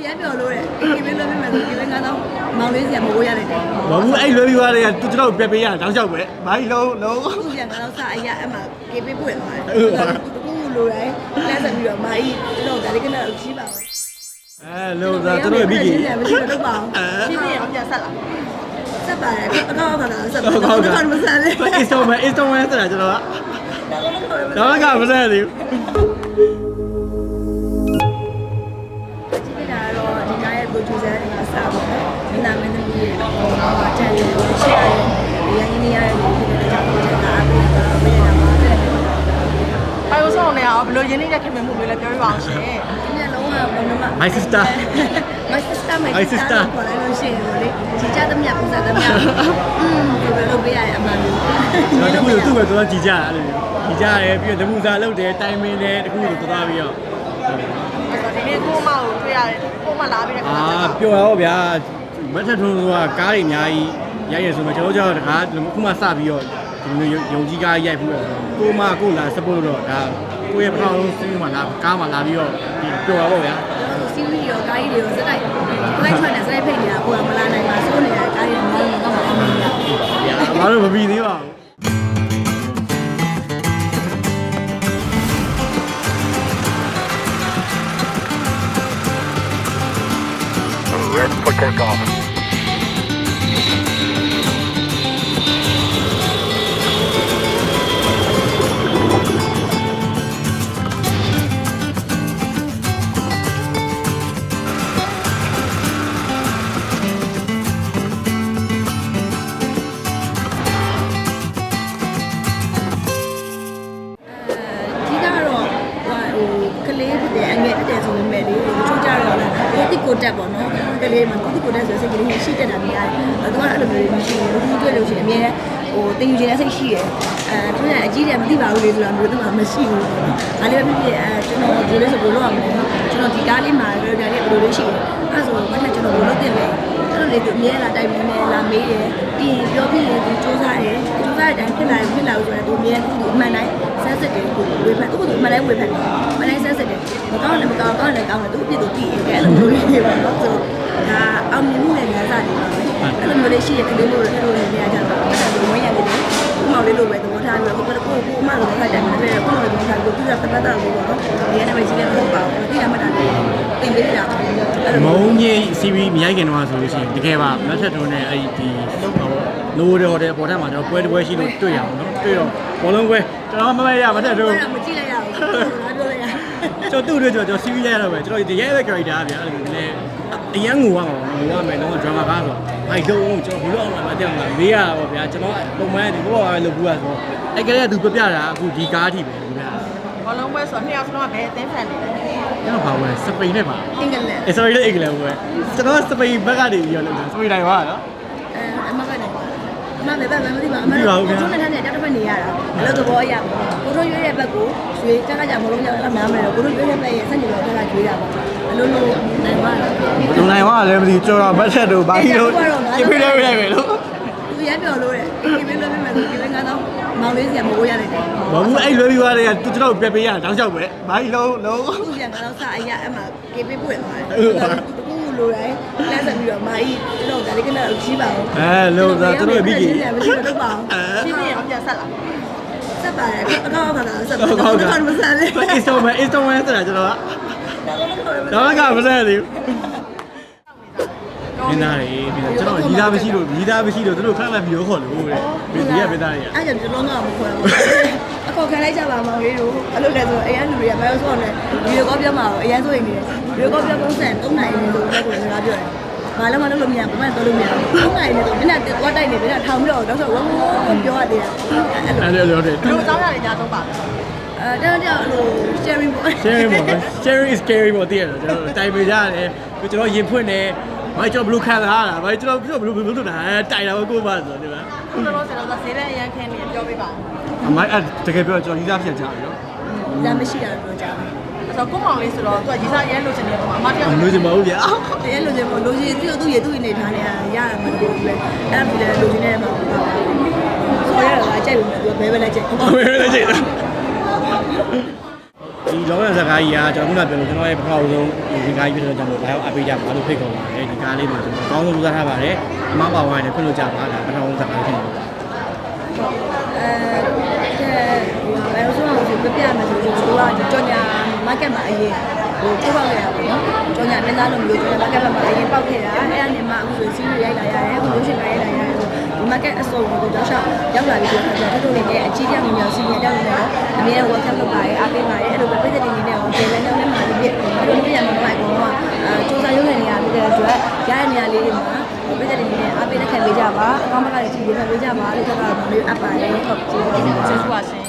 သူရမ်းပြောလို့တဲ့ဒီပေးလို့ပြမယ်ဆိုဒီပေး9000မောင်လေးစီကမဝေးရလိုက်တယ်ဘာဘူးအဲ့လွယ်ပြီးသွားတယ်ကသူကျွန်တော်ပြပေးရတောင်းလျှောက်ပဲဘာကြီးလုံးလုံး သူပြန်ကတော့စာအရာအမှကေပေးပွင့်သွားတယ်ဟုတ်ပါသူကူလိုတိုင်းလက်ဆက်ပြီးတော့မာကြီးတော့ဒါလေးကတော့ကြီးပါပဲအဲလုံးသာကျွန်တော်ပြီးကြီးမရှိတော့တော့ပါအောင်ရှင်းပြအောင်ပြန်ဆက်လာဆက်ပါတယ်အကောက်ပါလားဆက်ပါတော့တော့မဆက်လေအစ်စတိုမန်အစ်စတိုမန်ဆိုတာကျွန်တော်က တော့ကမဆက်သေးဘူး င်းသားမင်းသမီးတွေဟိုမှာတန်တယ်ရှေ့ရတယ်ရင်းနေရတယ်ဒီလိုကြောင့်ဒီကအားပေးတာပေးတာပါတဲ့ပိုင်ဆောင်နေအောင်ဘယ်လိုရင်းနှီးတဲ့ခင်မမှုလေးလဲပြောပြပါအောင်ရှင်ဒီနေ့လုံးဝဘယ်လိုမှ My sister my sister my My sister sister ခေါ်လိုက်လို့ရှိရင်လေဒီကြသမျှပုံစံသမျှอืมဒီလိုလုပ်ပေးရတဲ့အမှန်မျိုးကျွန်တော်တခုသူ့ပဲတော်တော်ကြည်ကြအဲ့လိုကြည်ကြရဲပြီးတော့တမှုစားလုပ်တယ်တိုင်မင်းတယ်တခုကိုသွားပြီးတော့ဒီနေ့ကိုမကိုတွေ့ရတယ်ကိုမလာပြီးတဲ့ခါအာပျော်ရောဗျာ မထထုံးကကားတွေအများကြီးရိုက်ရဆိုမှကျွန်တော်ကြောက်တကားခုမှစပြီးတော့ဒီလိုယုံကြည်ကားရိုက်ပြီးတော့ကိုမကိုလာ support တော့ဒါကိုရဲ့ပထမဆုံးစီးမှလာကားမှလာပြီးတော့ဒီပျော်ရောဗျာစီရီရောကားကြီးတွေကိုစတိုက်လိုက်ထွက်နေစတိုက်ဖိတ်နေတာကိုယ်ကမလာနိုင်ပါစိုးနေတာကားကြီးတွေမောင်းတော့မှအောင်နေတာဗျာဘာလို့မပြီးသေးပါဘူးဒီ လေးဖြစ်တယ်အငယ်ဖြစ်တယ်ဆိုပေမဲ့လေတချို့ကြတော့လည်းကိုတိကိုတက်ပေါ့နော်ကလေးမှကိုတိကိုတက်ဆိုစိတ်ကလေးရှိတတ်တာများတယ်သူကအဲ့လိုမျိုးမရှိဘူးဘူးတွေ့လို့ရှိရင်အမြဲဟိုတင်ယူခြင်းနဲ့စိတ်ရှိတယ်အဲသူကအကြီးတယ်မသိပါဘူးလေဆိုတာမျိုးသူကမရှိဘူးဒါလေးပဲဖြစ်ဖြစ်အဲကျွန်တော်ဒီလိုဆိုဘယ်လိုလုပ်ရမလဲကျွန်တော်ဒီကားလေးမှာလည်းဒါလေးဘယ်လိုလုပ်ရှိတယ်အဲ့ဆိုမနေ့ကျွန်တော်ဘယ်လိုလုပ်တင်လဲအဲ့ လိုလေသူအမြဲလာတိုင်နေတယ်လာမေးတယ်ပြီးရင်ပြောပြီးရင်သူစူးစမ်းတယ်စူးစမ်းတဲ့အတိုင်းဖြစ်လာဖြစ်လာလို့ဆိုတော့သူအမြဲသူအမှန်တိုင်းဆက်စစ်တယ်ကိုဝေဖန်သူကသူအမှန်တိုင်းဝေဖန်တယ်အမှန်တိုင်းဆက်စစ်တယ်မကောင်းလည်းမကောင်းကောင်းလည်းကောင်းတယ်သူအပြစ်သူသိတယ်အဲ့လိုမျိုးလေးတွေပါတော့ဆိုဒါအောင်မြင်မှုနဲ့ညာစားတယ်ပါပဲအဲ့လိုမျိုးလေးရှိရကလေးမျိုးတွေအဲ့လိုလေးနေရာကြတော့အဲ့ဒါဝင်းရတယ်လေဥမောင်လေးလိုပဲသဘောထားပြီးတော့ကိုကိုကိုအမလိုပဲတိုင်တယ်ပဲကိုလိုပဲထားကိုသူကပတ်သက်လို့ပေါ့နော်ဒီကနေ့ပဲကြီးနေတော့ပါဘူးဒီကမှတာတင်ပေးတာအဲ့လို မုံကြီး CV မ ရိုက်ခင်တော့ဆိုလို့ရှိရင်တကယ်ပါမထထုံးနဲ့အဲ့ဒီဟိုနိုးတယ်ဟိုတယ်ပေါ်ထက်မှာတော့ပွဲတစ်ပွဲရှိလို့တွေ့ရအောင်နော်တွေ့တော့ဘောလုံးပွဲကျွန်တော်မမရမထထုံးမကြည့်လိုက်ရဘူးငါပြောလိုက်ရကျွန်တော်တူတယ်ကျွန်တော် CV ရိုက်ရတော့ပဲကျွန်တော်ဒီရဲရဲ့ character ဗျာအဲ့လိုလေအရန်ငိုရမှာငိုရမယ်တော့ drama ကားဆိုအဲ့တော့ကျွန်တော်ဘူးလို့အောင်မတက်ဘူးလားမေးရပါဗျာကျွန်တော်ပုံမှန်ဒီဘောပါပဲလုပ်ဘူးอ่ะဆိုအဲ့ကလေးကသူပြပြတာအခုဒီကားထိပဲဗျာ ဘောလုံးပွဲဆိုတော့နှစ်ယောက်စလုံးကဘယ်အသင်းဖန်နေလဲကျွန်တော်ပါဝင်စပိန်နဲ့ပါအင်္ဂလန်အဲ sorry လေအင်္ဂလိပ်ပဲကျွန်တော်စပိန်ဘက်ကနေပြီးတော့လုပ်တာစပိန်တိုင်းပါနော်အဲအမကနေအမလည်းပဲမသိပါအမတို့ကျုံးနေတဲ့တက်တက်နေရတာအဲ့လိုသဘောအရကိုတို့ရွေးတဲ့ဘက်ကိုရွှေကကကြမလို့ကြောက်အများမယ်ကိုတို့ရွေးတဲ့ဘက်ရဲ့ဆက်နေတော့ကရွေးတာပါအလိုလိုနိုင်ပါလားလူနိုင်ဝါလည်းမသိကျွန်တော်ဘတ်ဆက်တို့ဘာကြီးလို့ကြည့်ပြလို့ရတယ်ပဲလို့ သူရမ်းပြောလို့တဲ့ဒီပေးလို့ပြမယ်ဆိုဒီပေး9000မောင်လေးစီကမဝေးရတယ်ဘာဘူးအဲ့လွယ်ပြီးသွားတယ်ကသူကျွန်တော်ပြပေးရတောင်းလျှောက်ပဲဘာကြီးလုံးလုံး သူပြန်ကတော့စာအရာအမှကေပေးပွင့်သွားတယ်သူကူလိုတိုင်းလက်ဆက်ပြီးတော့မာကြီးတော့ဒါလေးကတော့ကြီးပါအောင်အဲလုံးသာကျွန်တော်ပြီးကြီးမရှိတော့ပါအောင်ရှင်းပြအောင်ပြန်ဆက်လာဆက်ပါတယ်အကောက်ပါလားဆက်ပါတော့မဆက်လေ အစ်စတိုမန်အစ်စတိုမန်ဆိုတာကျွန်တော်က တော့ကမဆက်သေးဘူး မင်းသားတွေပြီးတော့ကျွန်တော်ညီသားမရှိလို့ညီသားမရှိလို့သူတို့ခဏခဏပြီးတော့ခေါ်လို့တဲ့ဒီကမင်းသားတွေကအဲ့ကြောင့်ဒီလုံးကမခွဲဘူးအကောက်ခံလိုက်ကြပါမောင်လေးတို့အဲ့လိုလဲဆိုအရန်လူတွေကဘယ်လိုဆိုလဲဗီဒီယိုကောပြောမှာအရန်ဆိုရင်နေတယ်ဗီဒီယိုကောပြောပုံစံ3နိုင်နေလို့လည်းကိုယ်စကားပြောတယ်ဘာလည်းမလုပ်လို့မရဘူးဘာမှလုပ်လို့မရဘူး3နိုင်နေတော့မင်းကသွားတိုက်နေမင်းကထောင်ပြီးတော့တော့ဆိုဝဝပြောရတယ်အဲ့လိုအဲ့လိုလိုတဲ့ဘယ်လိုအကြောင်းအရာတွေညာသုံးပါလဲအဲတော့တော့ဟို sharing ပေါ့ sharing ပေါ့ sharing is scary ပေါ့တည်ရတော့ကျွန်တော်တိုင်ပေးကြရတယ်ကျွန်တော်ရင်ဖွင့်တယ် ဘာကျွန်တော်ဘယ်လိုခံစားရတာဘာကျွန်တော်ကျွန်တော်ဘယ်လိုဘယ်လိုလုပ်တာတိုင်တာကိုပါဆိုတယ်ဗျာခုလောလောဆယ်တော့ဈေးတဲ့အရန်ခင်းနေပြောပြပါဦးအမိုင်းအဲ့တကယ်ပြောကျွန်တော်ကြီးစားဖြစ်ကြပြီနော်ဒါမရှိတာပြောကြတယ်အဲ့တော့ကိုမောင်လေးဆိုတော့သူကရီစားအရန်လိုချင်တယ်ပေါ့အမတရားမလို့ချင်ပါဘူးဗျာတကယ်လို့ကျမလိုချင်သူ့သူ့ရသူ့နေထားနေရရတယ်မလို့ပဲအဲ့ဒါပြီးလည်းလိုချင်တဲ့မှာဆိုရတာကြိုက်လို့သူဘဲပဲလိုက်ကြိုက်အမေလည်းကြည့်တာ ဒီလောကစကားကြီးကကျွန်တော်ခုနပြောလို့ကျွန်တော်ရဲ့ပထမဆုံးဒီကားကြီးဖြစ်တော့ကျွန်တော်ဘာလို့အပေးကြပါလို့ဖိတ်ခေါ်ပါတယ်ဒီကားလေးမှာကျွန်တော်အကောင်းဆုံးကြိုးစားထားပါတယ်အမပါဝိုင်းလည်းခွင့်လို့ကြပါဒါပထမဆုံးစကားဖြစ်နေတယ်အဲဘယ်လိုဆိုလို့ပြပြမယ်ဆိုရင်တို့ကဒီကြောညာ market မှာအရင်ဟိုပို့ပေါက်ခဲ့တာပေါ့နော်ကြောညာမင်းသားလုံးမျိုးကြောညာ market မှာအရင်ပေါက်ခဲ့တာအဲ့အနေမှာအခုဆိုစီးရီရိုက်လာရတယ်အခုလို့ရှိရင်ရိုက်လာရတယ်ဒီ market အစုံကိုတော့ရှောက်ရောက်လာပြီးတော့ကျွန်တော်တို့တွေလည်းအကြီးအကျယ်များများစီးရီရောက်နေတော့အမြဲ workshop လုပ်ပါတယ်အားပေးပါတယ်အဲ့လိုပဲပြည်သက်တွေနေနဲ့ဟိုဒီလည်းနဲ့မှာဒီပြဒီလိုပြရမှာမိုက်ကောကအဲစူးစမ်းရုံးနေနေရပြီးတဲ့အတွက်ရတဲ့နေရာလေးတွေမှာပြည်သက်တွေနေနဲ့အားပေးတဲ့ခံပေးကြပါအကောင်းဘက်ကလည်းကြည့်ပေးခံပေးကြပါလို့ကျွန်တော်တို့အပ်ပါတယ်ဟုတ်ကျေးဇူးတင်ပါတယ်ကျေးဇူးပါရှင်